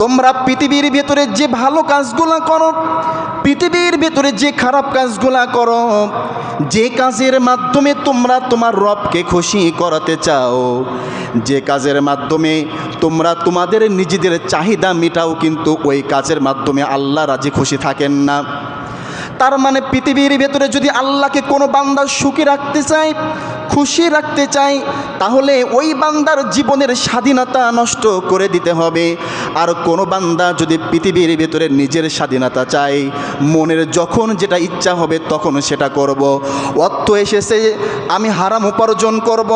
তোমরা পৃথিবীর ভেতরে যে ভালো কাজগুলো করো, পৃথিবীর ভেতরে যে খারাপ কাজগুলো করো, যে কাজের মাধ্যমে তোমরা তোমার রবকে খুশি করাতে চাও, যে কাজের মাধ্যমে তোমরা তোমাদের নিজেদের চাহিদা মেটাও, কিন্তু ওই কাজের মাধ্যমে আল্লাহ রাজি খুশি থাকেন না। তার মানে পৃথিবীর ভেতরে যদি আল্লাহকে কোনো বান্দা সুখী রাখতে চায়, খুশি রাখতে চাই তাহলে ওই বান্দার জীবনের স্বাধীনতা নষ্ট করে দিতে হবে আর কোনো বান্দা যদি পৃথিবীর ভেতরে নিজের স্বাধীনতা চাই মনের যখন যেটা ইচ্ছা হবে তখন সেটা করব। অর্থ এসেছে, আমি হারাম উপার্জন করব।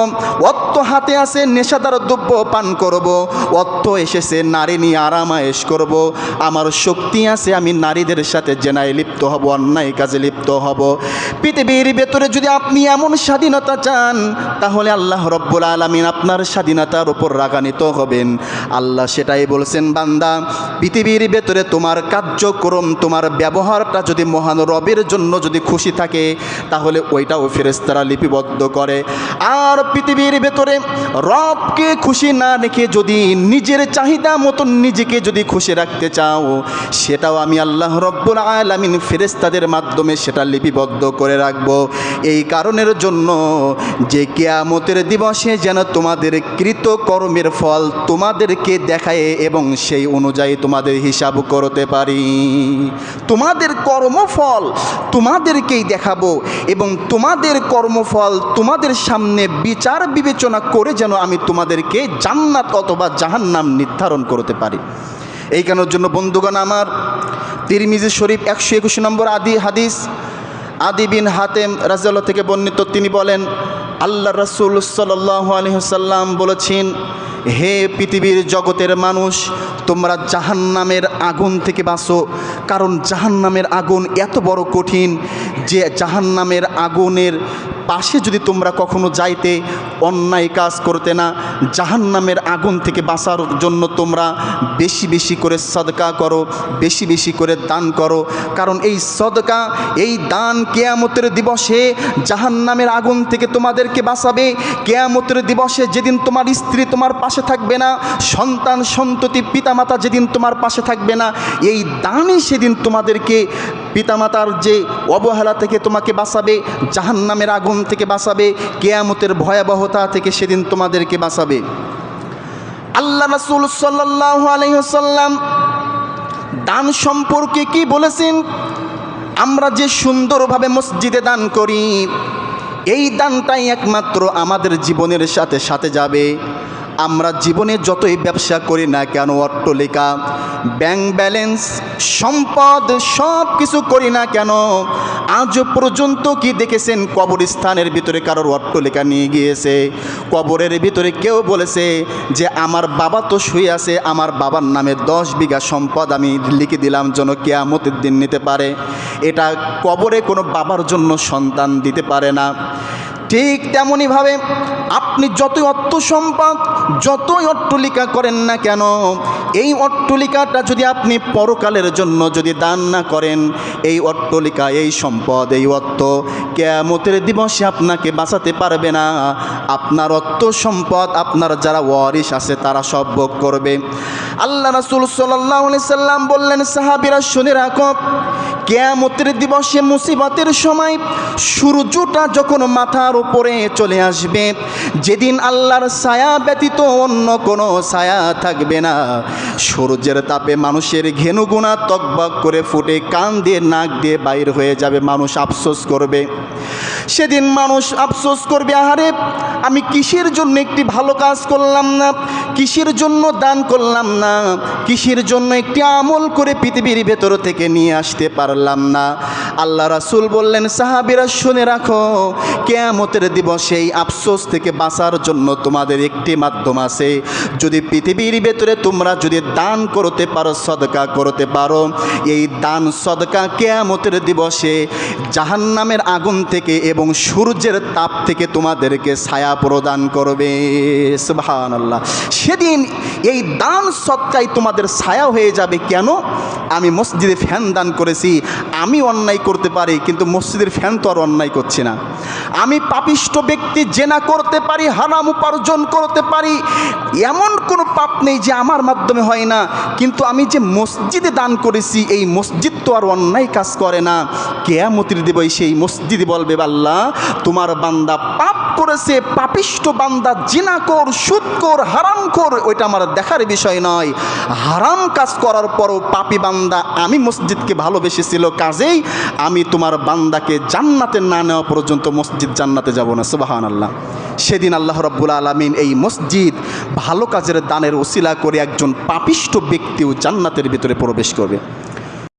অর্থ হাতে আসে নেশাদার দ্রব্য পান করব। অর্থ এসেছে, নারী নিয়ে আরামায়েশ করব। আমার শক্তি আছে, আমি নারীদের সাথে জেনায় লিপ্ত হব অন্যায় কাজে লিপ্ত হব। পৃথিবীর ভেতরে যদি আপনি এমন স্বাধীনতা চান, তাহলে আল্লাহ রব্বুল আলমিন আপনার স্বাধীনতার উপর রাগান্বিত হবেন। আল্লাহ সেটাই বলছেন, বান্দা, পৃথিবীর ভেতরে তোমার কার্যক্রম, তোমার ব্যবহারটা যদি মহান রবের জন্য যদি খুশি থাকে, তাহলে ওইটাও ফেরেস্তারা লিপিবদ্ধ করে। আর পৃথিবীর ভেতরে রবকে খুশি না রেখে যদি নিজের চাহিদা মতন নিজেকে যদি খুশি রাখতে চাও, সেটাও আমি আল্লাহ রব্বুল আলামিন ফেরেস্তাদের মাধ্যমে সেটা লিপিবদ্ধ করে রাখব। এই কারণের জন্য যে কেয়ামতের দিবসে যেন তোমাদের কৃত কর্মের ফল তোমাদেরকে দেখায় এবং সেই অনুযায়ী তোমাদের হিসাব করতে পারি। তোমাদের কর্মফল তোমাদেরকেই দেখাবো এবং তোমাদের কর্মফল তোমাদের সামনে বিচার বিবেচনা করে যেন আমি তোমাদেরকে জান্নাত অথবা জাহান্নাম নির্ধারণ করতে পারি। এই কারণের জন্য বন্ধুগণ আমার। তিরমিজি শরীফ একশো একুশ নম্বর আদি হাদিস। আদি বিন হাতেম রাজিয়াল্লাহ থেকে বর্ণিত, তিনি বলেন, আল্লাহ রসুল সাল্লাহ আলহিহাল্লাম বলেছেন, হে পৃথিবীর জগতের মানুষ, তোমরা জাহান্নামের আগুন থেকে বাঁচো। কারণ জাহান্নামের আগুন এত বড় কঠিন যে জাহান্নামের আগুনের পাশে যদি তোমরা কখনো যাইতে অন্যায় কাজ করতে না, জাহান্নামের আগুন থেকে বাঁচার জন্য তোমরা বেশি বেশি করে সদকা করো, বেশি বেশি করে দান করো। কারণ এই সদকা, এই দান কেয়ামতের দিবসে জাহান্নামের আগুন থেকে তোমাদেরকে বাঁচাবে। কেয়ামতের দিবসে যেদিন তোমার স্ত্রী তোমার পাশে থাকবে না, সন্তান সন্ততি পিতামাতা যেদিন তোমার পাশে থাকবে না, এই দানই সেদিন তোমাদেরকে পিতামাতার যে অবহেলা থেকে তোমাকে বাঁচাবে, জাহান্নামের আগুন থেকে বাঁচাবে, কেয়ামতের ভয়াবহতা থেকে সেদিন তোমাদেরকে বাঁচাবে। আল্লাহ রসুল আলহ্লাম দান সম্পর্কে কি বলেছেন? আমরা যে সুন্দরভাবে মসজিদে দান করি, এই দানটাই একমাত্র আমাদের জীবনের সাথে সাথে যাবে। আমরা জীবনে যতই ব্যবসা করি না কেন, অট্টলিকা ব্যাংক ব্যালেন্স সম্পদ সব কিছু করি না কেন, আজ পর্যন্ত কি দেখেছেন কবরস্থানের ভিতরে কারোর অট্টলিকা নিয়ে গিয়েছে? কবরের ভিতরে কেউ বলেছে যে, আমার বাবা তো শুয়ে আছে, আমার বাবার নামে দশ বিঘা সম্পদ আমি লিখে দিলাম যেন কেয়ামতের দিন নিতে পারে। এটা কবরে কোনো বাবার জন্য সন্তান দিতে পারে না। ঠিক তেমনইভাবে আপনি যতই অর্থ সম্পদ, যতই অট্টলিকা করেন না কেন, এই অট্টলিকাটা যদি আপনি পরকালের জন্য যদি দান না করেন, এই অট্টলিকা, এই সম্পদ, এই অর্থ কেয়ামতের দিবসে আপনাকে বাঁচাতে পারবে না। আপনার অর্থ সম্পদ, আপনার যারা ওয়ারিস আছে তারা সব ভোগ করবে। আল্লাহ রাসুল সাল্লাহ সাল্লাম বললেন, সাহাবিরা শুনে রাখো কেয়ামতের দিবসে মুসিবতের সময় সূর্যটা যখন মাথার উপরে চলে আসবে, যেদিন আল্লাহর ছায়া ব্যতীত অন্য কোনো ছায়া থাকবে না। সূর্যের তাপে মানুষের ঘেনুগুনা তকবক করে ফুটে কান দিয়ে, নাক দিয়ে বাইর হয়ে যাবে, মানুষ আফসোস করবে। সেদিন মানুষ আফসোস করবে, আহারে, আমি কিসের জন্য একটি ভালো কাজ করলাম না? কিসের জন্য দান করলাম না? কিসের জন্য একটি আমল করে পৃথিবীর ভেতর থেকে নিয়ে আসতে পারলাম না। আল্লাহ রাসুল বললেন, সাহাবিরা শুনে রাখো, কেয়ামতের দিবসে এই আফসোস থেকে বাঁচার জন্য তোমাদের একটি মাধ্যম আছে। যদি পৃথিবীর ভেতরে তোমরা যদি দান করতে পারো, সদকা করতে পারো, এই দান, সদকা কেয়ামতের দিবসে জাহান্নামের আগুন থেকে এবং সূর্যের তাপ থেকে তোমাদেরকে ছায়া প্রদান করবে। সুবহান আল্লাহ সেদিন এই দান সৎকাই তোমাদের ছায়া হয়ে যাবে কেন? আমি মসজিদে ফ্যান দান করেছি, আমি অন্যায় করতে পারি, কিন্তু মসজিদের ফ্যান তো আর অন্যায় করছি না। আমি পাপিষ্ট ব্যক্তি, জেনা করতে পারি, হারাম উপার্জন করতে পারি, এমন কোনো পাপ নেই যে আমার মাধ্যমে হয় না। কিন্তু আমি যে মসজিদে দান করেছি, এই মসজিদ তো আর অন্যায় কাজ করে না। কেয়ামতির দেবই সেই মসজিদে বলবে, আল্লাহ, তোমার বান্দা পাপ করেছে, পাপিষ্ট বান্দা, জিনাকর, সুদকর, হারামখোর, ওইটা আমার দেখার বিষয় নয়। হারাম কাজ করার পরও পাপি বান্দা আমি মসজিদকে ভালোবেসেছিল, কাজেই আমি তোমার বান্দাকে জান্নাতে না নেওয়া পর্যন্ত মসজিদ জান্নাতে যাব না সুবাহান আল্লাহ সেদিন আল্লাহ রব্বুল আলমিন এই মসজিদ ভালো কাজের দানের ওসিলা করে একজন পাপিষ্ট ব্যক্তিও জান্নাতের ভিতরে প্রবেশ করবে।